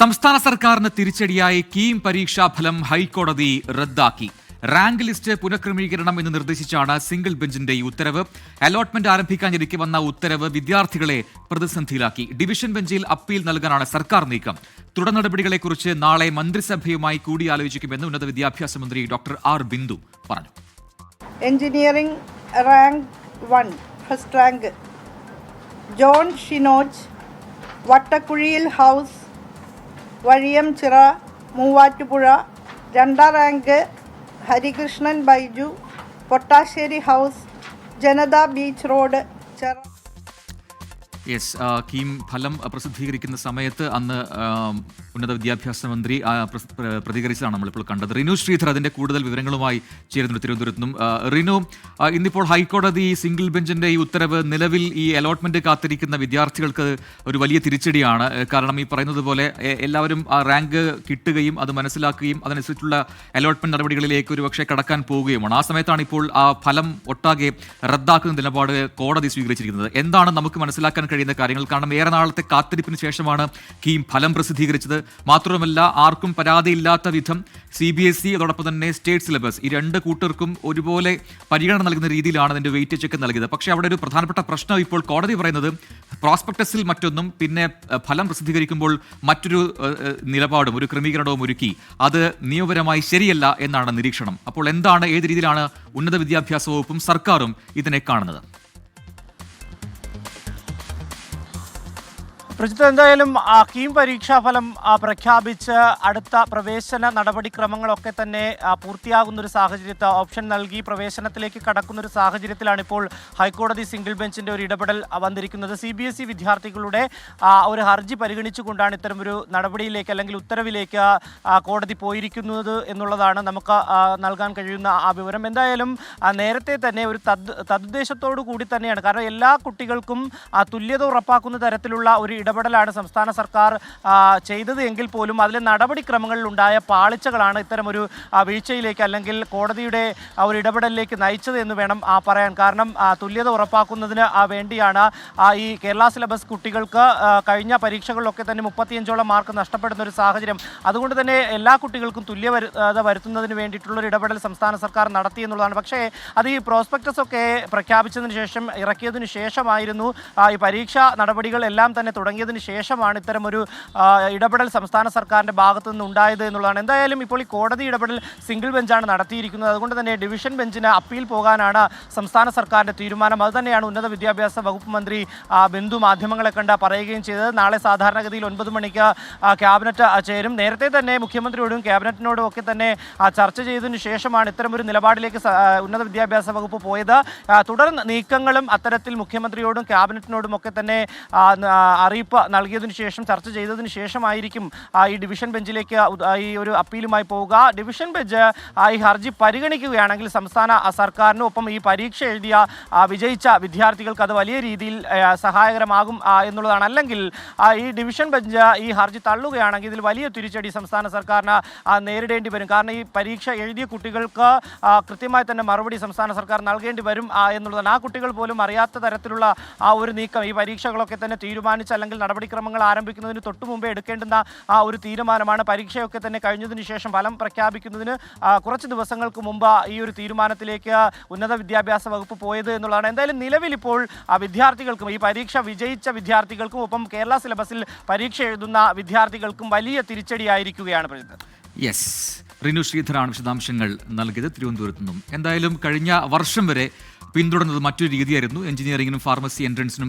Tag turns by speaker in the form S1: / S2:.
S1: സംസ്ഥാന സർക്കാരിന് തിരിച്ചടിയായി കീം പരീക്ഷാഫലം ഹൈക്കോടതി റദ്ദാക്കി. റാങ്ക് ലിസ്റ്റ് പുനഃക്രമീകരണം എന്ന് നിർദ്ദേശിച്ചാണ് സിംഗിൾ ബെഞ്ചിന്റെ ഈ ഉത്തരവ്. അലോട്ട്മെന്റ് ആരംഭിക്കാനിരിക്കെ വന്ന ഉത്തരവ് വിദ്യാർത്ഥികളെ പ്രതിസന്ധിയിലാക്കി. ഡിവിഷൻ ബെഞ്ചിൽ അപ്പീൽ നൽകാനാണ് സർക്കാർ നീക്കം. തുടർ നടപടികളെക്കുറിച്ച് നാളെ മന്ത്രിസഭയുമായി കൂടിയാലോചിക്കുമെന്ന് ഉന്നത വിദ്യാഭ്യാസ മന്ത്രി ഡോക്ടർ ആർ ബിന്ദു പറഞ്ഞു.
S2: Engineering rank one first rank. John Shinoj Vattakuzhiyil house Vazhiyamchira Muvattupuzha രണ്ടാം rank Harikrishnan Baiju Pottassery house Janatha beach road ചെറ
S1: യെസ് കീം ഫലം പ്രസിദ്ധീകരിക്കുന്ന സമയത്ത് അന്ന് ഉന്നത വിദ്യാഭ്യാസ മന്ത്രി പ്രതികരിച്ചതാണ് നമ്മളിപ്പോൾ കണ്ടത്. റിനു ശ്രീധർ അതിന്റെ കൂടുതൽ വിവരങ്ങളുമായി ചേരുന്നു തിരുവനന്തപുരത്ത്. നിന്നും റിനു ഇന്നിപ്പോൾ ഹൈക്കോടതി സിംഗിൾ ബെഞ്ചിന്റെ ഈ ഉത്തരവ് നിലവിൽ ഈ അലോട്ട്മെന്റ് കാത്തിരിക്കുന്ന വിദ്യാർത്ഥികൾക്ക് ഒരു വലിയ തിരിച്ചടിയാണ്. കാരണം ഈ പറയുന്നത് പോലെ എല്ലാവരും ആ റാങ്ക് കിട്ടുകയും അത് മനസ്സിലാക്കുകയും അതനുസരിച്ചുള്ള അലോട്ട്മെന്റ് നടപടികളിലേക്ക് ഒരു പക്ഷേ കടക്കാൻ പോവുകയുമാണ്. ആ സമയത്താണ് ഇപ്പോൾ ആ ഫലം ഒട്ടാകെ റദ്ദാക്കുന്ന നിലപാട് കോടതി സ്വീകരിച്ചിരിക്കുന്നത്. എന്താണ് നമുക്ക് മനസ്സിലാക്കാൻ കഴിയുന്ന കാര്യങ്ങൾ. കാരണം ഏറെ നാളത്തെ കാത്തിരിപ്പിന് ശേഷമാണ് കീം ഫലം പ്രസിദ്ധീകരിച്ചത്. മാത്രമല്ല ആർക്കും പരാതിയില്ലാത്ത വിധം സി ബി എസ് ഇ അതോടൊപ്പം തന്നെ സ്റ്റേറ്റ് സിലബസ് ഈ രണ്ട് കൂട്ടർക്കും ഒരുപോലെ പരിഗണന നൽകുന്ന രീതിയിലാണ് അതിന്റെ വെയിറ്റേജ് ഒക്കെ നൽകിയത്. പക്ഷേ അവിടെ ഒരു പ്രധാനപ്പെട്ട പ്രശ്നം ഇപ്പോൾ കോടതി പറയുന്നത് പ്രോസ്പെക്ടസിൽ മറ്റൊന്നും പിന്നെ ഫലം പ്രസിദ്ധീകരിക്കുമ്പോൾ മറ്റൊരു നിലപാടും ഒരു ക്രമീകരണവും ഒരുക്കി. അത് നിയമപരമായി ശരിയല്ല എന്നാണ് നിരീക്ഷണം. അപ്പോൾ എന്താണ് ഏത് രീതിയിലാണ് ഉന്നത വിദ്യാഭ്യാസ വകുപ്പും സർക്കാരും ഇതിനെ കാണുന്നത്?
S3: പ്രജിത്ത് എന്തായാലും കീം പരീക്ഷാഫലം പ്രഖ്യാപിച്ച് അടുത്ത പ്രവേശന നടപടിക്രമങ്ങളൊക്കെ തന്നെ പൂർത്തിയാകുന്ന ഒരു സാഹചര്യത്തിൽ ഓപ്ഷൻ നൽകി പ്രവേശനത്തിലേക്ക് കടക്കുന്ന ഒരു സാഹചര്യത്തിലാണ് ഇപ്പോൾ ഹൈക്കോടതി സിംഗിൾ ബെഞ്ചിന്റെ ഒരു ഇടപെടൽ വന്നിരിക്കുന്നത്. സി ബി എസ് ഇ വിദ്യാർത്ഥികളുടെ ഒരു ഹർജി പരിഗണിച്ചുകൊണ്ടാണ് ഇത്തരമൊരു നടപടിയിലേക്ക് അല്ലെങ്കിൽ ഉത്തരവിലേക്ക് കോടതി പോയിരിക്കുന്നത് എന്നുള്ളതാണ് നമുക്ക് നൽകാൻ കഴിയുന്ന ആ വിവരം. എന്തായാലും നേരത്തെ തന്നെ ഒരു തദ് തദ്ദേശത്തോടു കൂടി തന്നെയാണ്. കാരണം എല്ലാ കുട്ടികൾക്കും തുല്യത ഉറപ്പാക്കുന്ന തരത്തിലുള്ള ഒരു ഇടപെടലാണ് സംസ്ഥാന സർക്കാർ ചെയ്തത് എങ്കിൽ പോലും അതിൽ നടപടിക്രമങ്ങളിൽ ഉണ്ടായ പാളിച്ചകളാണ് ഇത്തരമൊരു വീഴ്ചയിലേക്ക് അല്ലെങ്കിൽ കോടതിയുടെ ഒരു ഇടപെടലിലേക്ക് നയിച്ചത് എന്ന് വേണം പറയാൻ. കാരണം തുല്യത ഉറപ്പാക്കുന്നതിന് വേണ്ടിയാണ് ഈ കേരള സിലബസ് കുട്ടികൾക്ക് കഴിഞ്ഞ പരീക്ഷകളിലൊക്കെ തന്നെ മുപ്പത്തിയഞ്ചോളം മാർക്ക് നഷ്ടപ്പെടുന്ന ഒരു സാഹചര്യം. അതുകൊണ്ട് തന്നെ എല്ലാ കുട്ടികൾക്കും തുല്യത വരുത്തുന്നതിന് വേണ്ടിയിട്ടുള്ള ഒരു ഇടപെടൽ സംസ്ഥാന സർക്കാർ നടത്തി എന്നുള്ളതാണ്. പക്ഷേ അത് ഈ പ്രോസ്പെക്ടസ് ഒക്കെ പ്രഖ്യാപിച്ചതിന് ശേഷം ഇറക്കിയതിനു ശേഷമായിരുന്നു ഈ പരീക്ഷാ നടപടികൾ എല്ലാം തന്നെ തുടങ്ങിയതിന് ശേഷമാണ് ഇത്തരം ഒരു ഇടപെടൽ സംസ്ഥാന സർക്കാരിന്റെ ഭാഗത്തു നിന്ന് ഉണ്ടായത് എന്നുള്ളതാണ്. എന്തായാലും ഇപ്പോൾ ഈ കോടതി ഇടപെടൽ സിംഗിൾ ബെഞ്ചാണ് നടത്തിയിരിക്കുന്നത്. അതുകൊണ്ട് തന്നെ ഡിവിഷൻ ബെഞ്ചിന് അപ്പീൽ പോകാനാണ് സംസ്ഥാന സർക്കാരിന്റെ തീരുമാനം. അതുതന്നെയാണ് ഉന്നത വിദ്യാഭ്യാസ വകുപ്പ് മന്ത്രി ബിന്ദു മാധ്യമങ്ങളെ കണ്ട് പറയുകയും ചെയ്തത്. നാളെ സാധാരണഗതിയിൽ ഒൻപത് മണിക്ക് ക്യാബിനറ്റ് ചേരും. നേരത്തെ തന്നെ മുഖ്യമന്ത്രിയോടും ക്യാബിനറ്റിനോടും ഒക്കെ തന്നെ ചർച്ച ചെയ്തതിനു ശേഷമാണ് ഇത്തരമൊരു നിലപാടിലേക്ക് ഉന്നത വിദ്യാഭ്യാസ വകുപ്പ് പോയത്. തുടർ നീക്കങ്ങളും അത്തരത്തിൽ മുഖ്യമന്ത്രിയോടും ക്യാബിനറ്റിനോടും ഒക്കെ തന്നെ ആ, അറിയിപ്പ് നൽകിയതിനു ശേഷം ചർച്ച ചെയ്തതിന് ശേഷമായിരിക്കും ഈ ഡിവിഷൻ ബെഞ്ചിലേക്ക് ഈ ഒരു അപ്പീലുമായി പോവുക. ഡിവിഷൻ ബെഞ്ച് ഈ ഹർജി പരിഗണിക്കുകയാണെങ്കിൽ സംസ്ഥാന സർക്കാരിനും ഒപ്പം ഈ പരീക്ഷ എഴുതിയ വിജയിച്ച വിദ്യാർത്ഥികൾക്ക് അത് വലിയ രീതിയിൽ സഹായകരമാകും എന്നുള്ളതാണ്. അല്ലെങ്കിൽ ഈ ഡിവിഷൻ ബെഞ്ച് ഈ ഹർജി തള്ളുകയാണെങ്കിൽ ഇതിൽ വലിയ തിരിച്ചടി സംസ്ഥാന സർക്കാരിന് നേരിടേണ്ടി വരും. കാരണം ഈ പരീക്ഷ എഴുതിയ കുട്ടികൾക്ക് കൃത്യമായി തന്നെ മറുപടി സംസ്ഥാന സർക്കാർ നൽകേണ്ടി വരും എന്നുള്ളതാണ്. ആ കുട്ടികൾ പോലും അറിയാത്ത തരത്തിലുള്ള ആ ഒരു നീക്കം ഈ പരീക്ഷകളൊക്കെ തന്നെ തീരുമാനിച്ച് അല്ലെങ്കിൽ നടപടിക്രമങ്ങൾ ആരംഭിക്കുന്നതിന് തൊട്ടു മുമ്പേ എടുക്കേണ്ടുന്ന ആ ഒരു തീരുമാനമാണ്. പരീക്ഷയൊക്കെ തന്നെ കഴിഞ്ഞതിന് ശേഷം ഫലം പ്രഖ്യാപിക്കുന്നതിന് കുറച്ച് ദിവസങ്ങൾക്ക് മുമ്പ് ഈ ഒരു തീരുമാനത്തിലേക്ക് ഉന്നത വിദ്യാഭ്യാസ വകുപ്പ് പോയത് എന്നുള്ളതാണ്. എന്തായാലും നിലവിൽ ഇപ്പോൾ വിദ്യാർത്ഥികൾക്കും ഈ പരീക്ഷ വിജയിച്ച വിദ്യാർത്ഥികൾക്കും ഒപ്പം കേരള സിലബസിൽ പരീക്ഷ എഴുതുന്ന വിദ്യാർത്ഥികൾക്കും വലിയ തിരിച്ചടിയായിരിക്കുകയാണ് പ്രജിത്ത്
S1: യെസ്. റിനു ശ്രീധരാണ് വിശദാംശങ്ങൾ നൽകിയത് തിരുവനന്തപുരത്ത് നിന്നും. എന്തായാലും കഴിഞ്ഞ വർഷം വരെ പിന്തുടർന്നത് മറ്റൊരു രീതിയായിരുന്നു. എഞ്ചിനീയറിംഗിനും ഫാർമസി എൻട്രൻസിനും